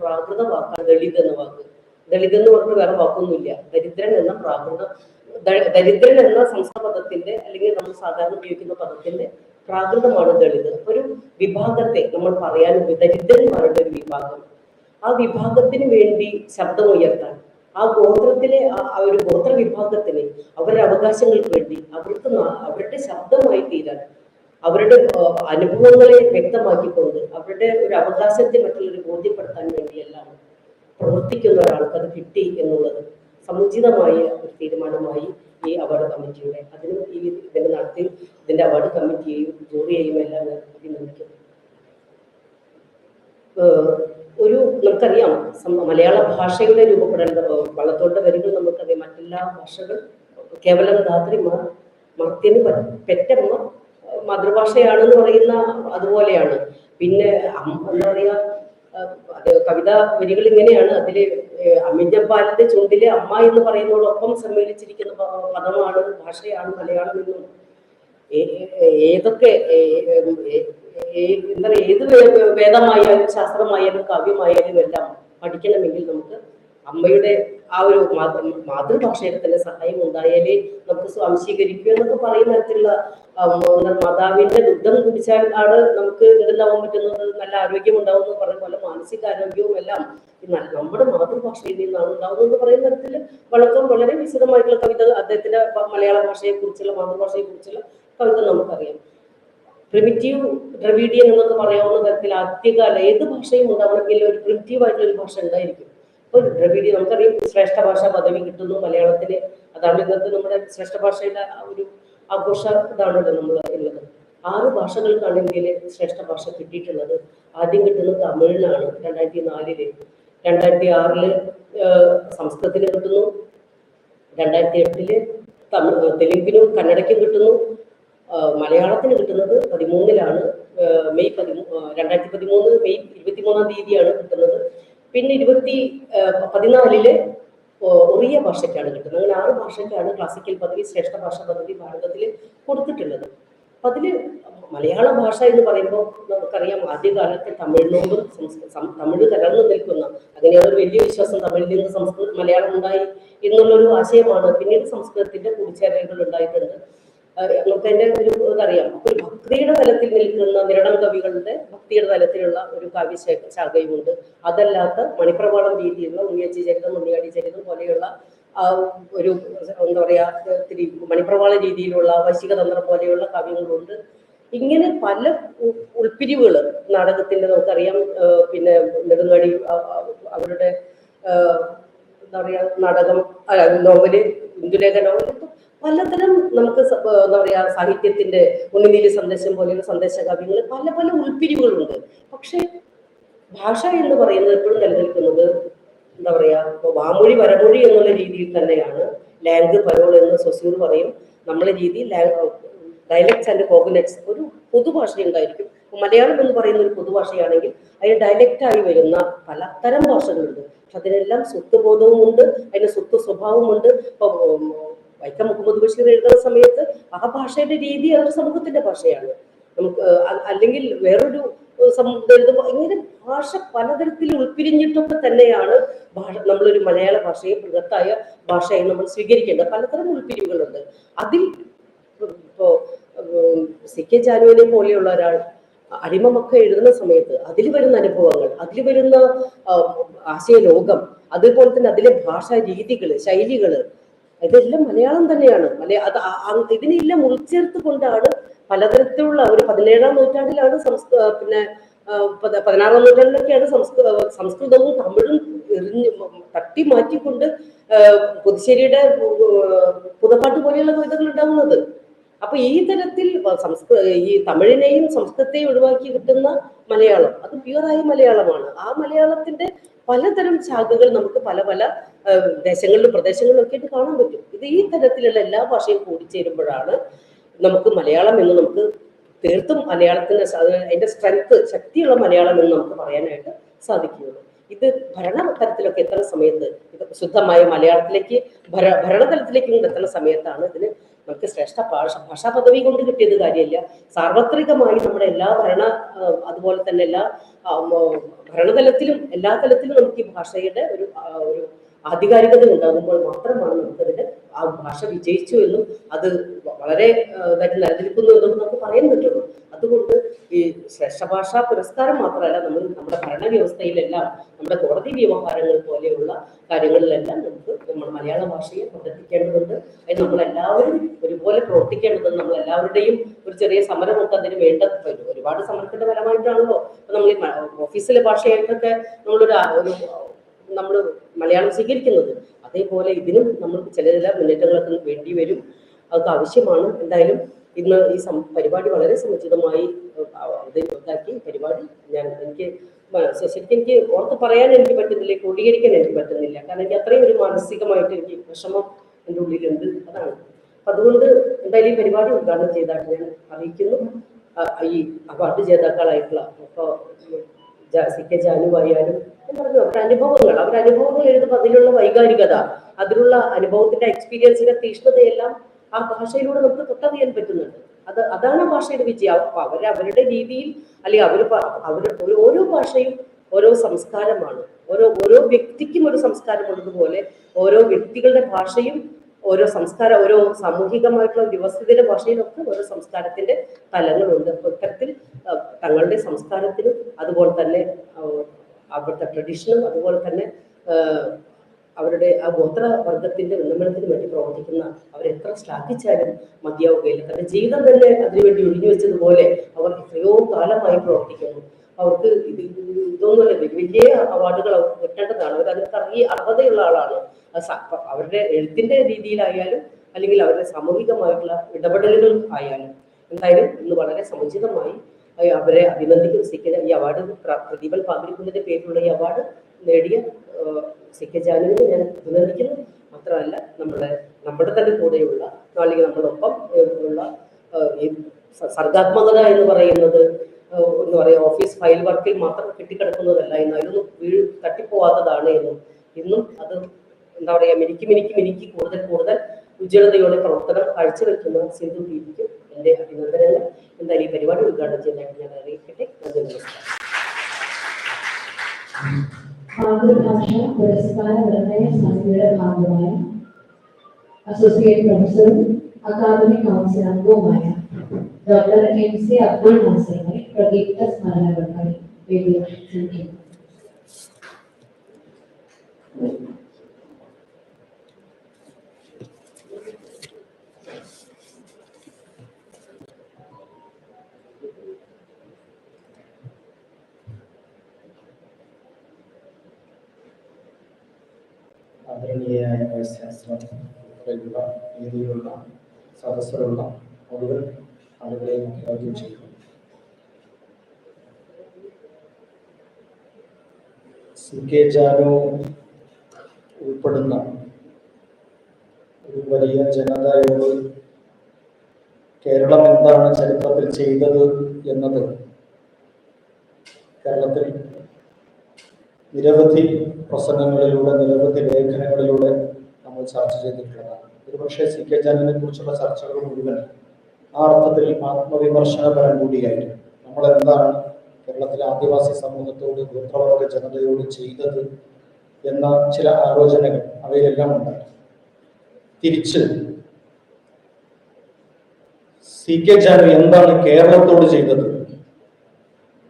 പ്രാകൃത വാക്കാണ് ദളിത് എന്ന വാക്ക്. ദളിത് എന്ന് പറഞ്ഞിട്ട് വേറെ വാക്കൊന്നുമില്ല. ദരിദ്രൻ എന്ന പ്രാകൃത ദരിദ്രൻ എന്ന സംസ്കൃത പദത്തിന്റെ അല്ലെങ്കിൽ നമ്മൾ സാധാരണ ഉപയോഗിക്കുന്ന പദത്തിന്റെ പ്രാകൃതമാണ് ദളിത്. ഒരു വിഭാഗത്തെ നമ്മൾ പറയാൻ ദരിദ്രന്മാരുടെ ഒരു വിഭാഗം. ആ വിഭാഗത്തിന് വേണ്ടി ശബ്ദമുയർത്താൻ ആ ഗോത്രത്തിലെ ആ ഒരു ഗോത്ര വിഭാഗത്തിന് അവരുടെ അവകാശങ്ങൾക്ക് വേണ്ടി അവർക്ക് അവരുടെ ശബ്ദമായി തീരാൻ അവരുടെ അനുഭവങ്ങളെ വ്യക്തമാക്കിക്കൊണ്ട് അവരുടെ ഒരു അവകാശത്തെ മറ്റുള്ളവരെ ബോധ്യപ്പെടുത്താൻ വേണ്ടിയെല്ലാം പ്രവർത്തിക്കുന്ന ഒരാൾക്ക് അത് കിട്ടി എന്നുള്ളത് സമുചിതമായ ഒരു തീരുമാനമായി ഈ അവാർഡ് കമ്മിറ്റിയുടെ അതിന് ഈ ഇതിന്റെ നടത്തി ഇതിന്റെ അവാർഡ് കമ്മിറ്റിയെയും ജൂറിയെയും എല്ലാം അഭിനന്ദിക്കുന്നു. ഒരു നമുക്കറിയാം മലയാള ഭാഷയുടെ രൂപപ്പെടേണ്ട വള്ളത്തോട്ട വരികൾ നമുക്കറിയാം. മറ്റെല്ലാ ഭാഷകൾ കേവലം ധാത്രിമാർ മർത്യന് പെറ്റമ്മ മാതൃഭാഷയാണെന്ന് പറയുന്ന അതുപോലെയാണ്. പിന്നെ എന്താ പറയാ കവിത വരികൾ ഇങ്ങനെയാണ്. അതിൽ അമ്മിഞ്ഞപ്പാലിന്റെ ചുണ്ടിലെ അമ്മ എന്ന് പറയുന്നതോടൊപ്പം സമ്മേളിച്ചിരിക്കുന്ന പദമാണ് ഭാഷയാണ് മലയാളം എന്നും. ഏതൊക്കെ എന്താ പറയാ ഏത് വേദമായാലും ശാസ്ത്രമായാലും കാവ്യമായാലും എല്ലാം പഠിക്കണമെങ്കിൽ നമുക്ക് അമ്മയുടെ ആ ഒരു മാതൃ മാതൃഭാഷയുടെ സഹായം ഉണ്ടായാലേ നമുക്ക് സ്വാംശീകരിക്കുക എന്നൊക്കെ പറയുന്ന തരത്തിലുള്ള മാതാവിന്റെ ദുഗ്ധം കുടിച്ചാൽ ആണ് നമുക്ക് ഇടലാവാൻ പറ്റുന്നത്. നല്ല ആരോഗ്യം ഉണ്ടാവും എന്ന് പറയുന്ന പോലെ മാനസിക ആരോഗ്യവും എല്ലാം നമ്മുടെ മാതൃഭാഷയിൽ നിന്നാണ് ഉണ്ടാവുന്നത് എന്ന് പറയുന്ന തരത്തിൽ വളർത്തും വളരെ വിശദമായിട്ടുള്ള കവിത അദ്ദേഹത്തിന്റെ മലയാള ഭാഷയെ കുറിച്ചുള്ള മാതൃഭാഷയെ കുറിച്ചുള്ള കവിത നമുക്കറിയാം. പ്രിമിറ്റീവ് ദ്രവീഡിയൻ എന്നൊക്കെ പറയാവുന്ന തരത്തിൽ ആദ്യകാല ഏത് ഭാഷയും ഉണ്ടാവണമെങ്കിൽ ഒരു പ്രിമിറ്റീവ് ആയിട്ടുള്ള ഒരു ഭാഷ ഉണ്ടായിരിക്കും. അപ്പോൾ ദ്രവിഡി നമുക്കറിയാം ശ്രേഷ്ഠ ഭാഷ പദവി കിട്ടുന്നു മലയാളത്തിന് അതാണ് ഇന്നത്തെ നമ്മുടെ ശ്രേഷ്ഠ ഭാഷയുടെ ഒരു ആഘോഷ ഇതാണല്ലോ നമ്മൾ ഉള്ളത്. ആറ് ഭാഷകൾക്കാണ് ഇന്ത്യയിലെ ശ്രേഷ്ഠ ഭാഷ കിട്ടിയിട്ടുള്ളത്. ആദ്യം കിട്ടുന്നത് തമിഴിനാണ് രണ്ടായിരത്തി നാലിൽ രണ്ടായിരത്തി ആറിൽ സംസ്കൃതത്തിന് കിട്ടുന്നു. രണ്ടായിരത്തി എട്ടിൽ തമിഴ് തെലുങ്കിനും കന്നഡയ്ക്കും കിട്ടുന്നു. മലയാളത്തിന് കിട്ടുന്നത് പതിമൂന്നിലാണ്. മെയ് പതിമൂ രണ്ടായിരത്തി പതിമൂന്ന് മെയ് ഇരുപത്തിമൂന്നാം തീയതിയാണ് കിട്ടുന്നത്. പിന്നെ ഇരുപത്തി പതിനാലിൽ ഒറിയ ഭാഷയ്ക്കാണ് കിട്ടുന്നത്. അങ്ങനെ ആറ് ഭാഷയ്ക്കാണ് ക്ലാസിക്കൽ പദവി ശ്രേഷ്ഠ ഭാഷ പദവി ഭാരതത്തിൽ കൊടുത്തിട്ടുള്ളത്. അപ്പൊ അതിൽ മലയാള ഭാഷ എന്ന് പറയുമ്പോൾ നമുക്കറിയാം ആദ്യകാലത്ത് തമിഴിനോട് തമിഴ് കലർന്നു നിൽക്കുന്ന അങ്ങനെയാണ് ഒരു വലിയ വിശ്വാസം തമിഴിൽ നിന്ന് സംസ്കൃത മലയാളം ഉണ്ടായി എന്നുള്ളൊരു ആശയമാണ് പിന്നീട് സംസ്കൃതത്തിന്റെ കൂടിച്ചേരലുകൾ ഉണ്ടായിട്ടുണ്ട്. ആ, നമുക്ക് അതിന്റെ ഒരു ഇതറിയാം ഒരു ഭക്തിയുടെ തലത്തിൽ നിൽക്കുന്ന നിരണം കവികളുടെ ഭക്തിയുടെ തലത്തിലുള്ള ഒരു കാവ്യ ശാഖയുമുണ്ട്. അതല്ലാത്ത മണിപ്രവാളം രീതിയിലുള്ള ഉണ്ണിയച്ചി ചരിതം ഉണ്ണിയാടി ചരിതം പോലെയുള്ള ഒരു എന്താ പറയാ ഇത്തിരി മണിപ്രവാള രീതിയിലുള്ള വശികതന്ത്രം പോലെയുള്ള കാവ്യങ്ങളുണ്ട്. ഇങ്ങനെ പല ഉൾപ്പിരിവുകൾ നാടകത്തിന്റെ നമുക്കറിയാം. പിന്നെ നെടുങ്ങാടി അവരുടെ എന്താ പറയാ നാടകം നോവൽ ഇന്ദുലേഖ നോവൽ പലതരം നമുക്ക് എന്താ പറയാ സാഹിത്യത്തിന്റെ ഉണ്ണിനീലി സന്ദേശം പോലെയുള്ള സന്ദേശ കാവ്യങ്ങൾ പല പല ഉൾപ്പിരിവുകളുണ്ട്. പക്ഷെ ഭാഷ എന്ന് പറയുന്നത് എപ്പോഴും നിലനിൽക്കുന്നത് എന്താ പറയാ ഇപ്പൊ വാമൊഴി വരമൊഴി എന്നുള്ള രീതിയിൽ തന്നെയാണ്. ലാംഗ് പരോൾ എന്ന് സൊസൂർ പറയും. നമ്മളെ രീതി ഡയലക്ട്സ് ആൻഡ് കോഗനറ്റ്സ് ഒരു പൊതുഭാഷ ഉണ്ടായിരിക്കും മലയാളം എന്ന് പറയുന്ന ഒരു പൊതുഭാഷയാണെങ്കിൽ അതിന് ഡയലക്റ്റായി വരുന്ന പലതരം ഭാഷകളുണ്ട്. പക്ഷെ അതിനെല്ലാം സ്വത്ത് ഉണ്ട് അതിന് സ്വത്ത് സ്വഭാവമുണ്ട് വൈക്കം മുഹമ്മദ് ബഷീർ എഴുതുന്ന സമയത്ത് ആ ഭാഷയുടെ രീതി അതൊരു സമൂഹത്തിന്റെ ഭാഷയാണ്. നമുക്ക് അല്ലെങ്കിൽ വേറൊരു സമൂഹം ഇങ്ങനെ ഭാഷ പലതരത്തിൽ ഉൾപ്പിരിഞ്ഞിട്ടൊക്കെ തന്നെയാണ് ഭാഷ നമ്മളൊരു മലയാള ഭാഷയെ ബൃഹത്തായ ഭാഷയെ നമ്മൾ സ്വീകരിക്കേണ്ടത്. പലതരം ഉൾപ്പിരിവുകളുണ്ട് അതിൽ ഇപ്പോ സി കെ ജാനുവിനെ പോലെയുള്ള ഒരാൾ അടിമമൊക്കെ എഴുതുന്ന സമയത്ത് അതിൽ വരുന്ന അനുഭവങ്ങൾ അതിൽ വരുന്ന ആശയ ആശയലോകം അതുപോലെ തന്നെ അതിലെ ഭാഷാ രീതികൾ ശൈലികൾ ഇതെല്ലാം മലയാളം തന്നെയാണ്. അത് ഇതിനെല്ലാം ഉൾച്ചേർത്ത് കൊണ്ടാണ് പലതരത്തിലുള്ള ഒരു പതിനേഴാം നൂറ്റാണ്ടിലാണ് സംസ്കൃ പിന്നെ പതിനാറാം നൂറ്റാണ്ടിലൊക്കെയാണ് സംസ്കൃത സംസ്കൃതവും തമിഴും എറിഞ്ഞ് തട്ടി മാറ്റിക്കൊണ്ട് പുതുശ്ശേരിയുടെ പുതപ്പാട്ട് പോലെയുള്ള കവിതകൾ ഉണ്ടാകുന്നത് അപ്പൊ ഈ തരത്തിൽ സംസ്കൃ ഈ തമിഴിനെയും സംസ്കൃതത്തെയും ഒഴിവാക്കി കിട്ടുന്ന മലയാളം അത് പ്യുവറായ മലയാളമാണ്. ആ മലയാളത്തിന്റെ പലതരം ശാഖകൾ നമുക്ക് പല പല ദേശങ്ങളിലും പ്രദേശങ്ങളിലും ഒക്കെ ആയിട്ട് കാണാൻ പറ്റും. ഇത് ഈ തരത്തിലുള്ള എല്ലാ ഭാഷയും കൂടിച്ചേരുമ്പോഴാണ് നമുക്ക് മലയാളം എന്ന് നമുക്ക് തീർത്തും മലയാളത്തിന്റെ അതിന്റെ സ്ട്രെങ്ത് ശക്തിയുള്ള മലയാളം എന്ന് നമുക്ക് പറയാനായിട്ട് സാധിക്കുന്നു ഇത് ഭരണ തലത്തിലൊക്കെ എത്തുന്ന സമയത്ത് ശുദ്ധമായ മലയാളത്തിലേക്ക് ഭര ഭരണതലത്തിലേക്കും എത്തുന്ന സമയത്താണ് ഇതിന് നമുക്ക് ശ്രേഷ്ഠ ഭാഷ പദവി കൊണ്ട് കിട്ടിയത് കാര്യമില്ല. സാർവത്രികമായി നമ്മുടെ എല്ലാ ഭരണ അതുപോലെ തന്നെ എല്ലാ ഭരണതലത്തിലും എല്ലാ തലത്തിലും നമുക്ക് ഈ ഭാഷയുടെ ഒരു ഒരു ആധികാരികത ഉണ്ടാകുമ്പോൾ മാത്രമാണ് നമുക്കതിന്റെ ആ ഭാഷ വിജയിച്ചു എന്നും അത് വളരെ ഇതായിട്ട് നിലനിൽക്കുന്നു എന്നും നമുക്ക് പറയാൻ പറ്റുള്ളൂ. അതുകൊണ്ട് ഈ ശ്രേഷ്ഠ ഭാഷാ പുരസ്കാരം മാത്രമല്ല നമ്മൾ നമ്മുടെ ഭരണവ്യവസ്ഥയിലെല്ലാം നമ്മുടെ കോടതി വ്യവഹാരങ്ങൾ പോലെയുള്ള കാര്യങ്ങളിലെല്ലാം നമുക്ക് നമ്മൾ മലയാള ഭാഷയെ പ്രവർത്തിക്കേണ്ടതുണ്ട് അതിന് നമ്മളെല്ലാവരും ഒരുപോലെ പ്രവർത്തിക്കേണ്ടതുണ്ട്. നമ്മൾ എല്ലാവരുടെയും ഒരു ചെറിയ സമരമൊക്കെ അതിന് വേണ്ട ഒരു- ഒരുപാട് സമരത്തിന്റെ ഫലമായിട്ടാണല്ലോ. ഇപ്പൊ നമ്മൾ ഈ ഓഫീസിലെ ഭാഷയായിട്ടൊക്കെ നമ്മളൊരു ഒരു നമ്മൾ മലയാളം സ്വീകരിക്കുന്നത്. അതേപോലെ ഇതിനും നമ്മൾ ചില ചില മുന്നേറ്റങ്ങളൊക്കെ വേണ്ടി വരും. അതൊക്കെ ആവശ്യമാണ്. എന്തായാലും ഇന്ന് ഈ പരിപാടി വളരെ സമുചിതമായി ഇതാക്കി പരിപാടി ഞാൻ എനിക്ക് ശരിക്കും എനിക്ക് ഓർത്ത് പറയാൻ എനിക്ക് പറ്റുന്നില്ല ക്രോഡീകരിക്കാൻ എനിക്ക് പറ്റുന്നില്ല. കാരണം എനിക്ക് അത്രയും ഒരു മാനസികമായിട്ട് എനിക്ക് വിഷമം എന്റെ ഉള്ളിലുണ്ട്. അതാണ്. അപ്പൊ അതുകൊണ്ട് എന്തായാലും ഈ പരിപാടി ഉദ്ഘാടനം ചെയ്തായിട്ട് ഞാൻ അറിയിക്കുന്നു. ഈ അവാർഡ് ജേതാക്കളായിട്ടുള്ള ഇപ്പൊ സി കെ ജാനു ആയാലും ഞാൻ പറഞ്ഞു അവരുടെ അനുഭവങ്ങൾ അവരുടെ അനുഭവങ്ങൾ എഴുതുമ്പോൾ അതിലുള്ള വൈകാരികത അതിലുള്ള അനുഭവത്തിന്റെ എക്സ്പീരിയൻസിന്റെ തീഷ്ണതയെല്ലാം ആ ഭാഷയിലൂടെ നമുക്ക് തൊട്ടറിയാൻ പറ്റുന്നുണ്ട്. അത് അതാണ് ഭാഷയുടെ വിജയം. അവർ അവരുടെ രീതിയിൽ അല്ലെങ്കിൽ അവർ അവർ ഓരോ ഭാഷയും ഓരോ സംസ്കാരമാണ്. ഓരോ ഓരോ വ്യക്തിക്കും ഒരു സംസ്കാരം ഉള്ളതുപോലെ ഓരോ വ്യക്തികളുടെ ഭാഷയും ഓരോ സംസ്കാരം ഓരോ സാമൂഹികമായിട്ടുള്ള വ്യവസ്ഥിതിയുടെ ഭാഷയിലൊക്കെ ഓരോ സംസ്കാരത്തിന്റെ തലങ്ങളുണ്ട്. ഇത്തരത്തിൽ തങ്ങളുടെ സംസ്കാരത്തിനും അതുപോലെ തന്നെ അവിടുത്തെ ട്രഡീഷനും അതുപോലെ തന്നെ അവരുടെ ആ ഗോത്ര വർഗത്തിന്റെ ഉന്നമനത്തിന് വേണ്ടി പ്രവർത്തിക്കുന്ന അവരെത്ര ശ്ലാഘിച്ചാലും മതിയാവുകയില്ല. തന്റെ ജീവിതം തന്നെ അതിനുവേണ്ടി ഒഴിഞ്ഞു വെച്ചതുപോലെ അവർ എത്രയോ കാലമായി പ്രവർത്തിക്കുന്നു. അവർക്ക് ഇത് ഇതൊന്നുമല്ല വലിയ അവാർഡുകൾ അവർക്ക് കിട്ടേണ്ടതാണ്. അവർ അതിന് അറിയ അർഹതയുള്ള ആളാണ്. അവരുടെ എഴുത്തിന്റെ രീതിയിലായാലും അല്ലെങ്കിൽ അവരുടെ സാമൂഹികമായിട്ടുള്ള ഇടപെടലുകൾ ആയാലും എന്തായാലും ഇന്ന് വളരെ സമുചിതമായി അവരെ അഭിനന്ദിക്കുന്ന. ഈ അവാർഡ് പ്രതിഫൽ പങ്കെടുക്കുന്നതിന്റെ പേരിലുള്ള ഈ അവാർഡ് നേടിയ സി കെ ജാനുവിനെ ഞാൻ അഭിനന്ദിക്കുന്നു മാത്രമല്ല നമ്മുടെ നമ്മുടെ തന്നെ കൂടെയുള്ള അല്ലെങ്കിൽ ഏഹ്, ഉള്ള ഈ സർഗാത്മകത എന്ന് പറയുന്നത് എന്ന് പറയാം ഓഫീസ് ഫയൽ വർക്കിൽ മാത്രം കെട്ടിക്കിടക്കുന്നതല്ല എന്ന് അതിലൊന്നും വീഴ് തട്ടിപ്പോവാത്തതാണ് എന്നും. ഇന്നും അത് എന്താ പറയുക മിനിക്ക് മിനിക്ക് മിനിക്ക് കൂടുതൽ കൂടുതൽ ഉജ്ജ്വലതയോടെ പ്രവർത്തനം കാഴ്ചവെക്കുന്ന സിന്ധു ദീപിക്ക് എന്റെ അഭിനന്ദനങ്ങൾ. എന്തായാലും ഈ പരിപാടി ഉദ്ഘാടനം ചെയ്യാനായിട്ട് ഞാൻ അറിയിക്കട്ടെ. നന്ദി നമസ്കാരം. आंध्रभाषा पुरस्कार ग्रहण सम्मेलन आगवाया एसोसिएट प्रोफेसर अकादमी council गोमाया doctor M C Abdul Nasir ने प्रदीप्त स्मरण करके वेगळे संकेत ആദരണീയയായ വൈസ് വേദിയിലുള്ള സദസ്സരുള്ള മുഴുവൻ ആളുകളെയും അഭിവാദ്യം ചെയ്യുന്നു സി കെ ജാനു ഉൾപ്പെടുന്ന ഒരു വലിയ ജനതയോട് കേരളം എന്താണ് ചരിത്രത്തിൽ ചെയ്തത് എന്നത് കേരളത്തിൽ നിരവധി പ്രസംഗങ്ങളിലൂടെ നിരവധി ലേഖനങ്ങളിലൂടെ നമ്മൾ ചർച്ച ചെയ്തിട്ടുള്ളതാണ്. ഒരുപക്ഷെ സി കെ ചാനലിനെ കുറിച്ചുള്ള ചർച്ചകൾ മുഴുവൻ ആ അർത്ഥത്തിൽ ആത്മവിമർശനപരം കൂടിയായിരുന്നു. നമ്മൾ എന്താണ് കേരളത്തിലെ ആദിവാസി സമൂഹത്തോട് ഗോത്രവർഗ ജനതയോട് ചെയ്തത് എന്ന ചില ആലോചനകൾ അവയിലെല്ലാം ഉണ്ടായി. തിരിച്ച് സി കെ ചാനൽ എന്താണ് കേരളത്തോട് ചെയ്തത്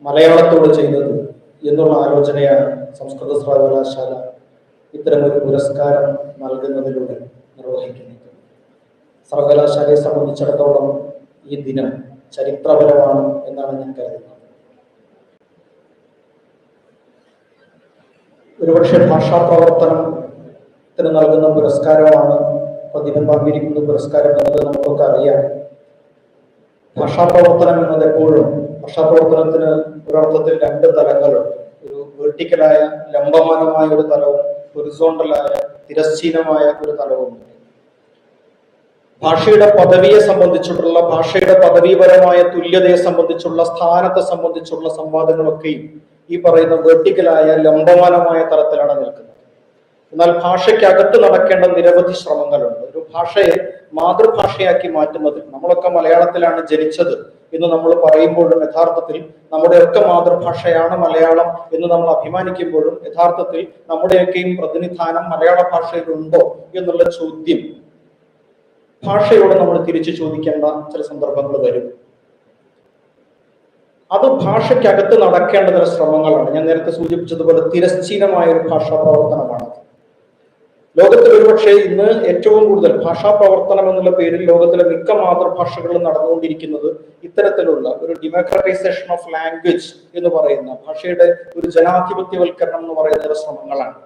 മലയാളത്തോട് ചെയ്തത് എന്നുള്ള ആലോചനയാണ് സംസ്കൃത സർവകലാശാല ഇത്തരമൊരു പുരസ്കാരം നൽകുന്നതിലൂടെ നിർവഹിക്കുന്നത്. സർവകലാശാലയെ സംബന്ധിച്ചിടത്തോളം ഈ ദിനം ചരിത്രപരമാണ് എന്നാണ് ഞാൻ കരുതുന്നത്. ഒരുപക്ഷെ ഭാഷാ പ്രവർത്തനത്തിന് നൽകുന്ന പുരസ്കാരമാണ് പതിനും പങ്കിരിക്കുന്ന പുരസ്കാരം എന്നത് നമുക്കൊക്കെ അറിയാം. ഭാഷാ പ്രവർത്തനം എന്നത് എപ്പോഴും ഭാഷാ പ്രവർത്തനത്തിന് ഒരർത്ഥത്തിൽ രണ്ട് തലങ്ങളുണ്ട്. ഒരു വെർട്ടിക്കലായ ലംബമാനമായ ഒരു തലവും ഹൊറിസോണ്ടലായ തിരശ്ചീനമായ ഒരു തലവുമുണ്ട് ഭാഷയുടെ പദവിയെ സംബന്ധിച്ചിട്ടുള്ള ഭാഷയുടെ പദവീപരമായ തുല്യതയെ സംബന്ധിച്ചുള്ള സ്ഥാനത്തെ സംബന്ധിച്ചുള്ള സംവാദങ്ങളൊക്കെയും ഈ പറയുന്ന വെർട്ടിക്കലായ ലംബമാനമായ തലത്തിലാണ് നിൽക്കുന്നത്. എന്നാൽ ഭാഷയ്ക്കകത്ത് നടക്കേണ്ട നിരവധി ശ്രമങ്ങളുണ്ട്. ഭാഷയെ മാതൃഭാഷയാക്കി മാറ്റുന്നതിൽ നമ്മളൊക്കെ മലയാളത്തിലാണ് ജനിച്ചത് എന്ന് നമ്മൾ പറയുമ്പോഴും യഥാർത്ഥത്തിൽ നമ്മുടെയൊക്കെ മാതൃഭാഷയാണ് മലയാളം എന്ന് നമ്മൾ അഭിമാനിക്കുമ്പോഴും യഥാർത്ഥത്തിൽ നമ്മുടെയൊക്കെയും പ്രതിനിധാനം മലയാള ഭാഷയിലുണ്ടോ എന്നുള്ള ചോദ്യം ഭാഷയോട് നമ്മൾ തിരിച്ചു ചോദിക്കേണ്ട ചില സന്ദർഭങ്ങൾ വരും. അത് ഭാഷയ്ക്കകത്ത് നടക്കേണ്ട ചില ശ്രമങ്ങളാണ്. ഞാൻ നേരത്തെ സൂചിപ്പിച്ചതുപോലെ തിരശ്ചീനമായ ഒരു ഭാഷാ പ്രവർത്തനമാണ്. ലോകത്തിൽ ഒരുപക്ഷെ ഇന്ന് ഏറ്റവും കൂടുതൽ ഭാഷാ പ്രവർത്തനം എന്നുള്ള പേരിൽ ലോകത്തിലെ മിക്ക മാതൃഭാഷകളും നടന്നുകൊണ്ടിരിക്കുന്നത് ഇത്തരത്തിലുള്ള ഒരു ഡെമോക്രറ്റൈസേഷൻ ഓഫ് ലാംഗ്വേജ് എന്ന് പറയുന്ന ഭാഷയുടെ ഒരു ജനാധിപത്യവൽക്കരണം എന്ന് പറയുന്ന ശ്രമങ്ങളാണ്.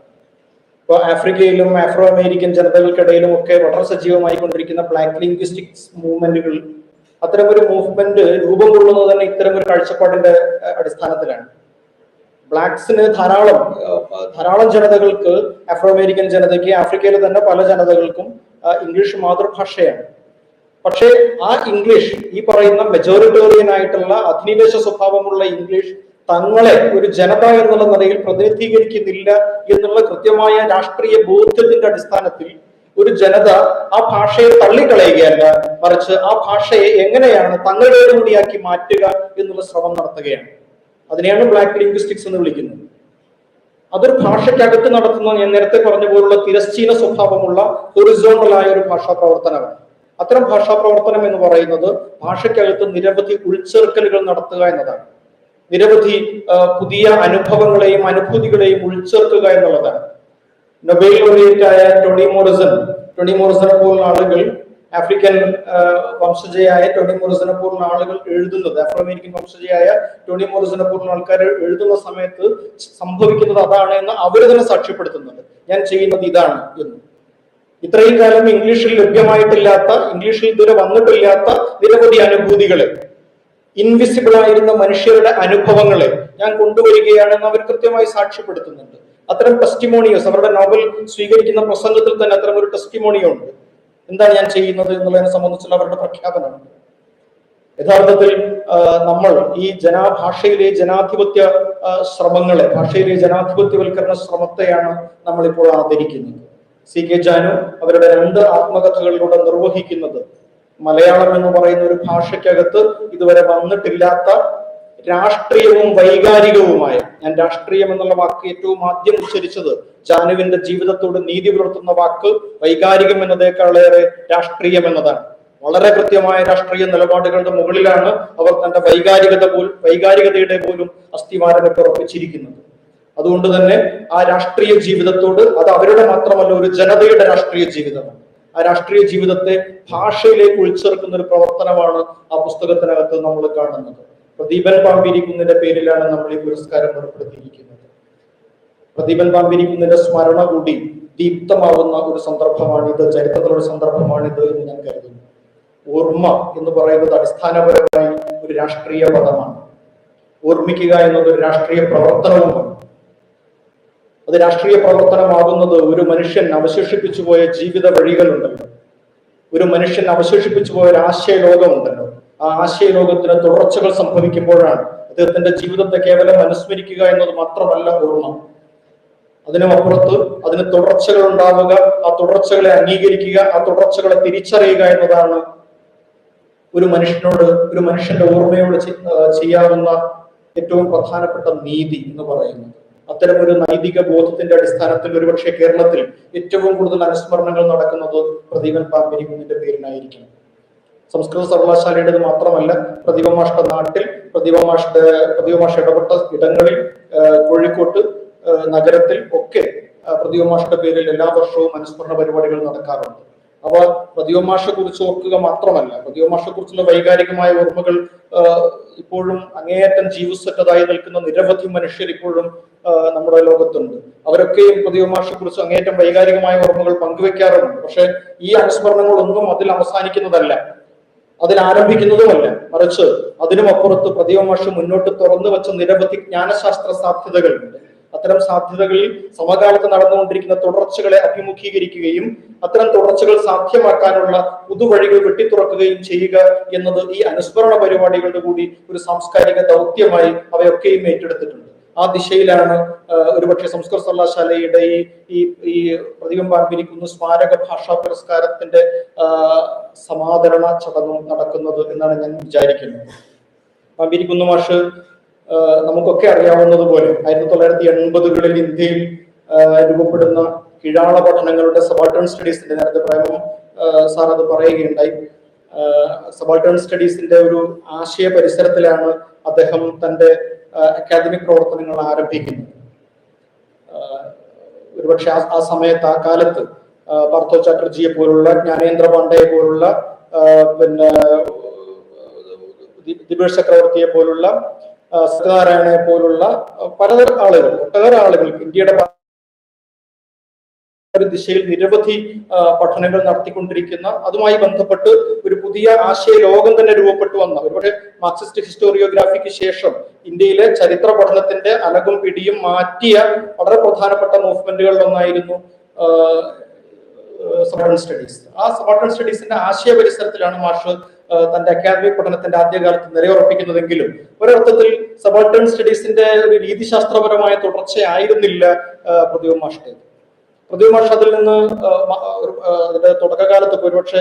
ഇപ്പോൾ ആഫ്രിക്കയിലും ആഫ്രോ അമേരിക്കൻ ജനതകൾക്കിടയിലും ഒക്കെ വളരെ സജീവമായി കൊണ്ടിരിക്കുന്ന ബ്ലാക്ക് ലിംഗ്വിസ്റ്റിക്സ് മൂവ്മെന്റുകൾ അത്തരം ഒരു മൂവ്മെന്റ് രൂപം കൊള്ളുന്നത് തന്നെ ഇത്തരം ഒരു കാഴ്ചപ്പാടിന്റെ അടിസ്ഥാനത്തിലാണ്. ബ്ലാക്സിന് ധാരാളം ധാരാളം ജനതകൾക്ക് ആഫ്രോ അമേരിക്കൻ ജനതയ്ക്ക് ആഫ്രിക്കയിലെ തന്നെ പല ജനതകൾക്കും ഇംഗ്ലീഷ് മാതൃഭാഷയാണ്. പക്ഷേ ആ ഇംഗ്ലീഷ് ഈ പറയുന്ന മെജോറിറ്റേറിയൻ ആയിട്ടുള്ള അധിനിവേശ സ്വഭാവമുള്ള ഇംഗ്ലീഷ് തങ്ങളെ ഒരു ജനത എന്നുള്ള നിലയിൽ പ്രതിനിധീകരിക്കുന്നില്ല എന്നുള്ള കൃത്യമായ രാഷ്ട്രീയ ബോധ്യത്തിന്റെ അടിസ്ഥാനത്തിൽ ഒരു ജനത ആ ഭാഷയെ തള്ളിക്കളയുകയല്ല മറിച്ച് ആ ഭാഷയെ എങ്ങനെയാണ് തങ്ങളുടെ കൂടിയാക്കി മാറ്റുക എന്നുള്ള ശ്രമം നടത്തുകയാണ്. അതിനെയാണ് ബ്ലാക്ക് ലിംഗ്വിസ്റ്റിക്സ് എന്ന് വിളിക്കുന്നത്. അതൊരു ഭാഷയ്ക്കകത്ത് നടത്തുന്ന ഞാൻ നേരത്തെ പറഞ്ഞ പോലുള്ള തിരശ്ചീന സ്വഭാവമുള്ള ഹൊറിസോണ്ടലായ ഒരു ഭാഷാ പ്രവർത്തനമാണ്. അത്തരം ഭാഷാ പ്രവർത്തനം എന്ന് പറയുന്നത് ഭാഷയ്ക്കകത്ത് നിരവധി ഉൾച്ചേർക്കലുകൾ നടത്തുക എന്നതാണ്. നിരവധി പുതിയ അനുഭവങ്ങളെയും അനുഭൂതികളെയും ഉൾച്ചേർക്കുക എന്നുള്ളതാണ്. Nobel Toni Toni Morrison Toni Morrison പോലുള്ള ആളുകൾ ആഫ്രിക്കൻ വംശജയായ ടോണി മോറിസനെ പോലുള്ള ആളുകൾ എഴുതുന്നത് ആഫ്രോ അമേരിക്കൻ വംശജയായ ടോണി മോറിസനെ പോലുള്ള ആൾക്കാർ എഴുതുന്ന സമയത്ത് സംഭവിക്കുന്നത് അതാണ് എന്ന് അവർ തന്നെ സാക്ഷ്യപ്പെടുത്തുന്നുണ്ട്. ഞാൻ ചെയ്യുന്നത് ഇതാണ് എന്ന്. ഇത്രയും കാലം ഇംഗ്ലീഷിൽ ലഭ്യമായിട്ടില്ലാത്ത ഇംഗ്ലീഷിൽ ഇതുവരെ വന്നിട്ടില്ലാത്ത നിരവധി അനുഭൂതികളെ ഇൻവിസിബിൾ ആയിരുന്ന മനുഷ്യരുടെ അനുഭവങ്ങളെ ഞാൻ കൊണ്ടുവരികയാണെന്ന് അവർ കൃത്യമായി സാക്ഷ്യപ്പെടുത്തുന്നുണ്ട്. അത്തരം ടെസ്റ്റിമോണിയോസ് അവരുടെ നോവൽ സ്വീകരിക്കുന്ന പ്രസംഗത്തിൽ തന്നെ അത്തരം ഒരു ടെസ്റ്റിമോണിയോ ഉണ്ട്. എന്താണ് ഞാൻ ചെയ്യുന്നത് എന്നുള്ളതിനെ സംബന്ധിച്ചുള്ള അവരുടെ പ്രഖ്യാപനമുണ്ട്. യഥാർത്ഥത്തിൽ നമ്മൾ ഈ ജനാഭാഷയിലെ ജനാധിപത്യ ശ്രമങ്ങളെ ഭാഷയിലെ ജനാധിപത്യവൽക്കരണ ശ്രമത്തെയാണ് നമ്മളിപ്പോൾ ആദരിക്കുന്നത്. സി കെ ജാനു അവരുടെ രണ്ട് ആത്മകഥകളിലൂടെ നിർവഹിക്കുന്നത് മലയാളം എന്ന് പറയുന്ന ഒരു ഭാഷയ്ക്കകത്ത് ഇതുവരെ വന്നിട്ടില്ലാത്ത രാഷ്ട്രീയവും വൈകാരികവുമായ ഞാൻ രാഷ്ട്രീയം എന്നുള്ള വാക്ക് ഏറ്റവും ആദ്യം ഉച്ചരിച്ചത് ജാനുവിന്റെ ജീവിതത്തോട് നീതി പുലർത്തുന്ന വാക്ക് വൈകാരികം എന്നതേക്കാളേറെ രാഷ്ട്രീയം എന്നതാണ്. വളരെ കൃത്യമായ രാഷ്ട്രീയ നിലപാടുകളുടെ മുകളിലാണ് അവർ തന്റെ വൈകാരികത പോലും വൈകാരികതയുടെ പോലും അസ്ഥിമാരമൊക്കെ ഉറപ്പിച്ചിരിക്കുന്നത്. അതുകൊണ്ട് തന്നെ ആ രാഷ്ട്രീയ ജീവിതത്തോട് അത് അവരുടെ മാത്രമല്ല ഒരു ജനതയുടെ രാഷ്ട്രീയ ജീവിതമാണ്. ആ രാഷ്ട്രീയ ജീവിതത്തെ ഭാഷയിലേക്ക് ഉൾച്ചേർക്കുന്ന ഒരു പ്രവർത്തനമാണ് ആ പുസ്തകത്തിനകത്ത് നമ്മൾ കാണുന്നത്. പ്രദീപൻ പാമ്പിരിക്കുന്നതിന്റെ പേരിലാണ് നമ്മൾ ഈ പുരസ്കാരം ഏർപ്പെടുത്തിയിരിക്കുന്നത് പ്രദീപൻ പാമ്പിരിക്കുന്നതിന്റെ സ്മരണ കൂടി ദീപ്തമാകുന്ന ഒരു സന്ദർഭമാണിത് ചരിത്രത്തിലൊരു സന്ദർഭമാണിത് എന്ന് ഞാൻ കരുതുന്നു. ഓർമ്മ എന്ന് പറയുന്നത് അടിസ്ഥാനപരമായി ഒരു രാഷ്ട്രീയ പദമാണ്. ഓർമ്മിക്കുക എന്നത് ഒരു രാഷ്ട്രീയ പ്രവർത്തനവുമാണ്. അത് രാഷ്ട്രീയ പ്രവർത്തനമാകുന്നത് ഒരു മനുഷ്യൻ അവശേഷിപ്പിച്ചു പോയ ജീവിത വഴികളുണ്ടല്ലോ. ഒരു മനുഷ്യൻ അവശേഷിപ്പിച്ചു പോയ ഒരു ആശയ ലോകമുണ്ടല്ലോ ആ ആശയ ലോകത്തിന് തുടർച്ചകൾ സംഭവിക്കുമ്പോഴാണ് അദ്ദേഹത്തിന്റെ ജീവിതത്തെ കേവലം അനുസ്മരിക്കുക എന്നത് മാത്രമല്ല ഓർമ്മ. അതിനുമപ്പുറത്ത് അതിന് തുടർച്ചകൾ ഉണ്ടാവുക ആ തുടർച്ചകളെ അംഗീകരിക്കുക ആ തുടർച്ചകളെ തിരിച്ചറിയുക എന്നതാണ് ഒരു മനുഷ്യനോട് ഒരു മനുഷ്യന്റെ ഓർമ്മയോട് ചെയ്യാവുന്ന ഏറ്റവും പ്രധാനപ്പെട്ട നീതി എന്ന് പറയുന്നത്. അത്തരം ഒരു നൈതിക ബോധത്തിന്റെ അടിസ്ഥാനത്തിൽ ഒരുപക്ഷെ കേരളത്തിൽ ഏറ്റവും കൂടുതൽ അനുസ്മരണങ്ങൾ നടക്കുന്നത് പ്രദീപൻ പാമ്പിരിക്കുന്നതിന്റെ പേരിലായിരിക്കും സംസ്കൃത സർവകലാശാലയുടേത് മാത്രമല്ല പ്രതിഭ മാഷ്ട നാട്ടിൽ പ്രതിഭ മാഷ്ട ഇടപെട്ട ഇടങ്ങളിൽ കോഴിക്കോട്ട് നഗരത്തിൽ ഒക്കെ ആ, പ്രതിഭ മാഷ്ട പേരിൽ എല്ലാ വർഷവും അനുസ്മരണ പരിപാടികൾ നടക്കാറുണ്ട്. അവ പ്രതിയോമാഷെ കുറിച്ച് ഓർക്കുക മാത്രമല്ല പ്രതിയോമാഷെ കുറിച്ചുള്ള വൈകാരികമായ ഓർമ്മകൾ ഇപ്പോഴും അങ്ങേയറ്റം ജീവസറ്റതായി നിൽക്കുന്ന നിരവധി മനുഷ്യർ ഇപ്പോഴും നമ്മുടെ ലോകത്തുണ്ട്. അവരൊക്കെയും പ്രതിയോമാഷെ കുറിച്ച് അങ്ങേയറ്റം വൈകാരികമായ ഓർമ്മകൾ പങ്കുവെക്കാറുണ്ട്. പക്ഷെ ഈ അനുസ്മരണങ്ങളൊന്നും അതിൽ അവസാനിക്കുന്നതല്ല. അതിൽ ആരംഭിക്കുന്നതുമല്ല മറിച്ച് അതിനുമപ്പുറത്ത് പ്രതിയോമാഷ് മുന്നോട്ട് തുറന്നു വെച്ച നിരവധി ജ്ഞാനശാസ്ത്ര സാധ്യതകളുണ്ട്. അത്തരം സാധ്യതകളിൽ സമകാലത്ത് നടന്നുകൊണ്ടിരിക്കുന്ന തുടർച്ചകളെ അഭിമുഖീകരിക്കുകയും അത്തരം തുടർച്ചകൾ സാധ്യമാക്കാനുള്ള പുതുവഴികൾ വെട്ടിത്തുറക്കുകയും ചെയ്യുക എന്നത് ഈ അനുസ്മരണ പരിപാടികളുടെ കൂടി ഒരു സാംസ്കാരിക ദൗത്യമായി അവയൊക്കെയും ഏറ്റെടുത്തിട്ടുണ്ട്. ആ ദിശയിലാണ് ഒരുപക്ഷെ സംസ്കൃത സർവകലാശാലയുടെ ഈ ഈ ഈ പ്രതിബിംബാമ്പിരിക്കുന്ന സ്മാരക ഭാഷാ പുരസ്കാരത്തിന്റെ സമാദരണ ചടങ്ങും നടക്കുന്നത് എന്നാണ് ഞാൻ വിചാരിക്കുന്നത് പാമ്പിരിക്കുന്ന മാഷ് നമുക്കൊക്കെ നമുക്കൊക്കെ അറിയാവുന്നതുപോലെ ആയിരത്തി തൊള്ളായിരത്തി എൺപതുകളിൽ ഇന്ത്യയിൽ രൂപപ്പെടുന്ന കിഴാള പഠനങ്ങളുടെ സബാൾട്ടൺ സ്റ്റഡീസിന്റെ നേരത്തെ പ്രേമം സാർ അത് പറയുകയുണ്ടായി. സബാൾട്ടൺ സ്റ്റഡീസിന്റെ ഒരു ആശയ പരിസരത്തിലാണ് അദ്ദേഹം തന്റെ അക്കാദമിക് പ്രവർത്തനങ്ങൾ ആരംഭിക്കുന്നത്. ഒരുപക്ഷെ ആ സമയത്ത് ആ കാലത്ത് ഭർത്തോ ചാറ്റർജിയെ പോലുള്ള ജ്ഞാനേന്ദ്ര പാണ്ഡയെ പോലുള്ള പിന്നെ ദിപേഷ് ചക്രവർത്തിയെ പോലുള്ള സത്യനാരായണയെ പോലുള്ള പലതരം ആളുകൾ ഒട്ടേറെ ആളുകൾ ഇന്ത്യയുടെ ഒരു ദിശയിൽ നിരവധി പഠനങ്ങൾ നടത്തിക്കൊണ്ടിരിക്കുന്ന അതുമായി ബന്ധപ്പെട്ട് ഒരു പുതിയ ആശയ ലോകം തന്നെ രൂപപ്പെട്ടു വന്ന ഒരുപക്ഷെ മാർക്സിസ്റ്റ് ഹിസ്റ്റോറിയോഗ്രാഫിക്ക് ശേഷം ഇന്ത്യയിലെ ചരിത്ര പഠനത്തിന്റെ അലകും പിടിയും മാറ്റിയ വളരെ പ്രധാനപ്പെട്ട മൂവ്മെന്റുകളിൽ ഒന്നായിരുന്നു സ്റ്റഡീസ് ആ സബാൾട്ടൺ സ്റ്റഡീസിന്റെ ആശയ പരിസരത്തിലാണ് മാഷ് തന്റെ അക്കാദമിക് പഠനത്തിന്റെ ആദ്യകാലത്ത് നിലയുറപ്പിക്കുന്നതെങ്കിലും ഒരർത്ഥത്തിൽ സബാൾട്ടൺ സ്റ്റഡീസിന്റെ ഒരു രീതിശാസ്ത്രപരമായ തുടർച്ചയായിരുന്നില്ല പ്രതിഭ മാഷുടേത് പ്രതിഭ മാഷ് അതിൽ നിന്ന് അതിന്റെ തുടക്കകാലത്ത് ഒരുപക്ഷെ